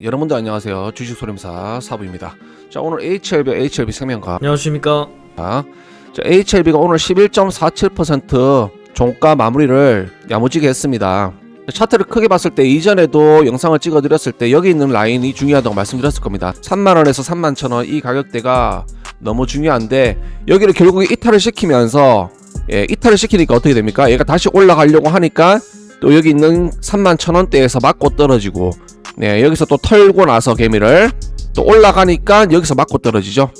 여러분들 안녕하세요. 주식소림사 사부입니다. 자 오늘 HLB, HLB 생명과 안녕하십니까. 자 HLB가 오늘 11.47% 종가 마무리를 야무지게 했습니다. 차트를 크게 봤을 때 이전에도 영상을 찍어드렸을 때 여기 있는 라인이 중요하다고 말씀드렸을 겁니다. 3만원에서 3만 천원 이 가격대가 너무 중요한데 여기를 결국에 이탈을 시키면서 예, 이탈을 시키니까 어떻게 됩니까? 얘가 다시 올라가려고 하니까 또 여기 있는 3만 천원대에서 맞고 떨어지고 네, 여기서 또 털고 나서 개미를 또 올라가니까 여기서 맞고 떨어지죠.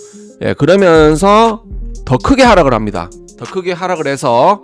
예, 그러면서 더 크게 하락을 합니다. 더 크게 하락을 해서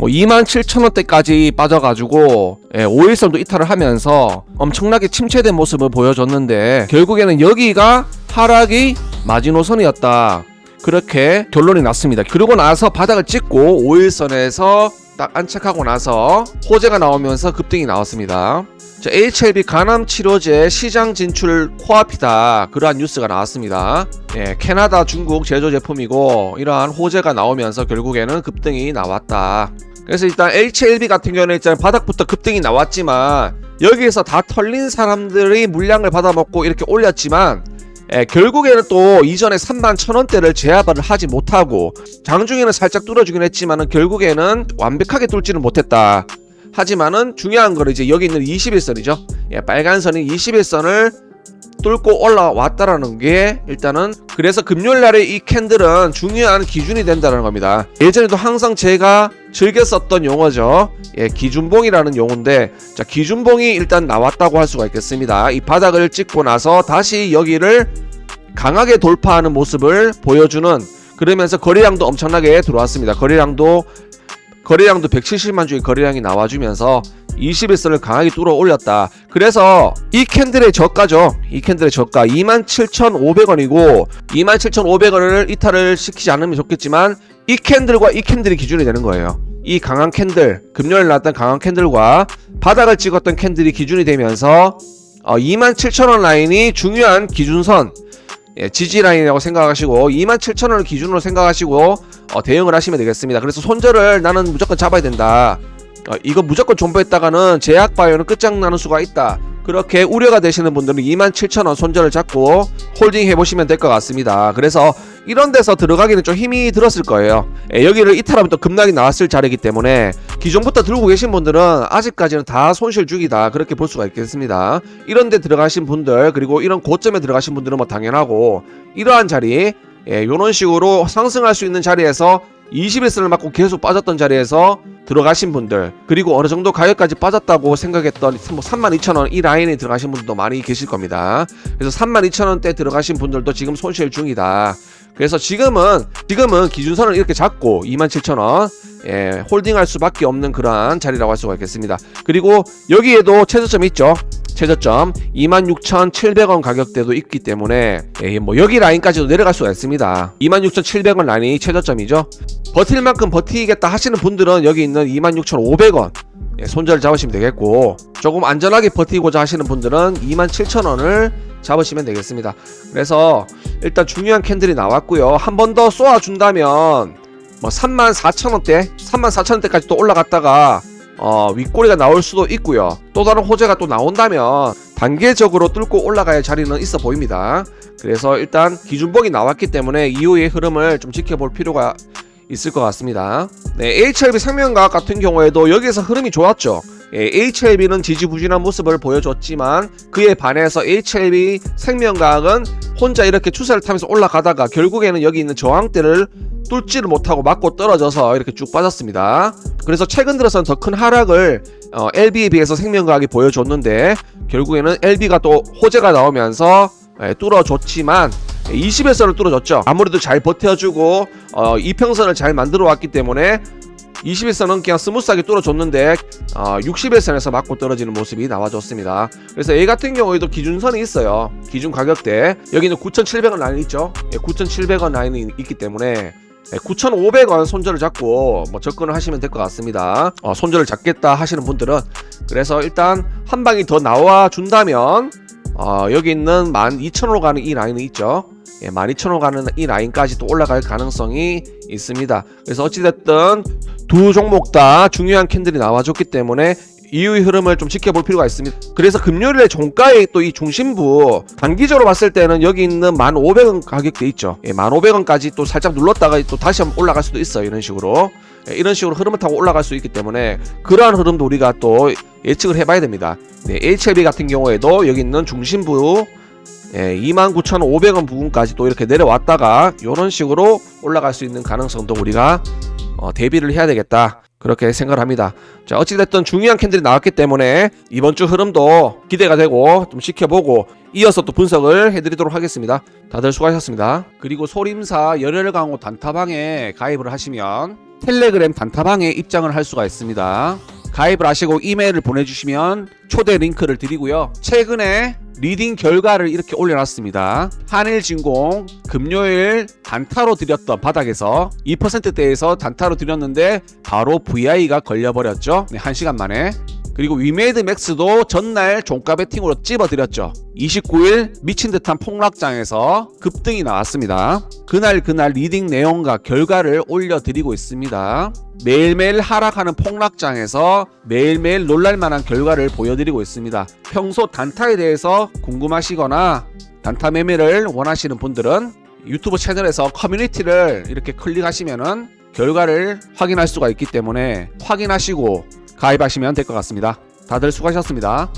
뭐 27,000원대까지 빠져가지고 예, 5일선도 이탈을 하면서 엄청나게 침체된 모습을 보여줬는데 결국에는 여기가 하락이 마지노선이었다. 그렇게 결론이 났습니다. 그러고 나서 바닥을 찍고 5일선에서 딱 안착하고 나서 호재가 나오면서 급등이 나왔습니다. 자, HLB 간암 치료제 시장 진출 코앞이다. 그러한 뉴스가 나왔습니다. 예, 캐나다, 중국 제조 제품이고 이러한 호재가 나오면서 결국에는 급등이 나왔다. 그래서 일단 HLB 같은 경우는 일단 바닥부터 급등이 나왔지만 여기에서 다 털린 사람들이 물량을 받아먹고 이렇게 올렸지만 예, 결국에는 또 이전에 3만 천 원대를 제압을 하지 못하고 장중에는 살짝 뚫어주긴 했지만은 결국에는 완벽하게 뚫지는 못했다. 하지만은 중요한 거는 이제 여기 있는 21선이죠. 예, 빨간 선이 21선을 뚫고 올라왔다라는 게 일단은 그래서 금요일 날에 이 캔들은 중요한 기준이 된다는 겁니다. 예전에도 항상 제가 즐겨 썼던 용어죠. 예, 기준봉이라는 용어인데 자, 기준봉이 일단 나왔다고 할 수가 있겠습니다. 이 바닥을 찍고 나서 다시 여기를 강하게 돌파하는 모습을 보여주는 그러면서 거래량도 엄청나게 들어왔습니다. 거래량도 거래량도 170만 주의 거래량이 나와주면서 21선을 강하게 뚫어 올렸다. 그래서 이 캔들의 저가죠. 이 캔들의 저가 27,500원이고 27,500원을 이탈을 시키지 않으면 좋겠지만 이 캔들과 이 캔들이 기준이 되는 거예요. 이 강한 캔들, 금요일 나왔던 강한 캔들과 바닥을 찍었던 캔들이 기준이 되면서 어, 27,000원 라인이 중요한 기준선 예, 지지 라인이라고 생각하시고 27,000원을 기준으로 생각하시고 어, 대응을 하시면 되겠습니다. 그래서 손절을 나는 무조건 잡아야 된다. 어, 이거 무조건 존버했다가는 제약 바이오는 끝장나는 수가 있다. 그렇게 우려가 되시는 분들은 27,000원 손절을 잡고 홀딩 해보시면 될 것 같습니다. 그래서 이런 데서 들어가기는 좀 힘이 들었을 거예요. 예, 여기를 이탈하면 또 급락이 나왔을 자리이기 때문에 기존부터 들고 계신 분들은 아직까지는 다 손실 중이다. 그렇게 볼 수가 있겠습니다. 이런 데 들어가신 분들 그리고 이런 고점에 들어가신 분들은 뭐 당연하고 이러한 자리 예, 이런 식으로 상승할 수 있는 자리에서 21선을 맞고 계속 빠졌던 자리에서 들어가신 분들 그리고 어느 정도 가격까지 빠졌다고 생각했던 뭐 32,000원 이 라인에 들어가신 분들도 많이 계실 겁니다. 그래서 32,000원대 들어가신 분들도 지금 손실 중이다. 그래서 지금은 지금은 기준선을 이렇게 잡고 27,000원 예, 홀딩할 수밖에 없는 그러한 자리라고 할 수가 있겠습니다. 그리고 여기에도 최저점이 있죠. 최저점 26,700원 가격대도 있기 때문에 예, 뭐 여기 라인까지도 내려갈 수가 있습니다. 26,700원 라인이 최저점이죠. 버틸 만큼 버티겠다 하시는 분들은 여기 있는 26,500원 예, 손절을 잡으시면 되겠고 조금 안전하게 버티고자 하시는 분들은 27,000원을 잡으시면 되겠습니다. 그래서 일단 중요한 캔들이 나왔고요. 한 번 더 쏘아준다면 뭐 34,000원대, 34,000원대까지 또 올라갔다가 어, 윗꼬리가 나올 수도 있고요. 또 다른 호재가 또 나온다면 단계적으로 뚫고 올라갈 자리는 있어 보입니다. 그래서 일단 기준봉이 나왔기 때문에 이후의 흐름을 좀 지켜볼 필요가 있을 것 같습니다. 네, HLB 생명과학 같은 경우에도 여기에서 흐름이 좋았죠. 예, HLB는 지지부진한 모습을 보여줬지만 그에 반해서 HLB 생명과학은 혼자 이렇게 추세를 타면서 올라가다가 결국에는 여기 있는 저항대를 뚫지를 못하고 맞고 떨어져서 이렇게 쭉 빠졌습니다. 그래서 최근 들어서는 더 큰 하락을 어, LB에 비해서 생명과학이 보여줬는데 결국에는 LB가 또 호재가 나오면서 예, 뚫어줬지만 20일선을 뚫어줬죠. 아무래도 잘 버텨주고 어, 이평선을 잘 만들어 왔기 때문에 21선 은 그냥 스무스하게 뚫어줬는데 어, 60일선에서 맞고 떨어지는 모습이 나와줬습니다. 그래서 A 같은 경우에도 기준선이 있어요. 기준 가격대 여기는 9,700원 라인 있죠. 예, 9,700원 라인이 있기 때문에 9,500원 손절을 잡고 뭐 접근을 하시면 될 것 같습니다. 어, 손절을 잡겠다 하시는 분들은 그래서 일단 한 방이 더 나와 준다면 어, 여기 있는 12,000원으로 가는 이 라인은 있죠. 예, 12,000원 가는 이 라인까지 또 올라갈 가능성이 있습니다. 그래서 어찌됐든 두 종목 다 중요한 캔들이 나와줬기 때문에 이후의 흐름을 좀 지켜볼 필요가 있습니다. 그래서 금요일에 종가의 또 이 중심부 단기적으로 봤을 때는 여기 있는 1,500원 가격대 있죠. 예, 1,500원까지 또 살짝 눌렀다가 또 다시 한번 올라갈 수도 있어요. 이런 식으로. 예, 이런 식으로 흐름을 타고 올라갈 수 있기 때문에 그러한 흐름도 우리가 또 예측을 해봐야 됩니다. 네, HLB 같은 경우에도 여기 있는 중심부 예, 29,500원 부분까지 또 이렇게 내려왔다가 이런 식으로 올라갈 수 있는 가능성도 우리가 어, 대비를 해야 되겠다. 그렇게 생각을 합니다. 자, 어찌됐든 중요한 캔들이 나왔기 때문에 이번 주 흐름도 기대가 되고 좀 지켜보고 이어서 또 분석을 해드리도록 하겠습니다. 다들 수고하셨습니다. 그리고 소림사 열혈 강호 단타방에 가입을 하시면 텔레그램 단타방에 입장을 할 수가 있습니다. 가입을 하시고 이메일을 보내주시면 초대 링크를 드리고요. 최근에 리딩 결과를 이렇게 올려놨습니다. 한일진공 금요일 단타로 드렸던 바닥에서 2%대에서 단타로 드렸는데 바로 VI가 걸려버렸죠. 네, 1시간 만에. 그리고 위메이드 맥스도 전날 종가 베팅으로 찝어드렸죠. 29일 미친 듯한 폭락장에서 급등이 나왔습니다. 그날 그날 리딩 내용과 결과를 올려드리고 있습니다. 매일매일 하락하는 폭락장에서 매일매일 놀랄만한 결과를 보여드리고 있습니다. 평소 단타에 대해서 궁금하시거나 단타 매매를 원하시는 분들은 유튜브 채널에서 커뮤니티를 이렇게 클릭하시면은 결과를 확인할 수가 있기 때문에 확인하시고 가입하시면 될 것 같습니다. 다들 수고하셨습니다.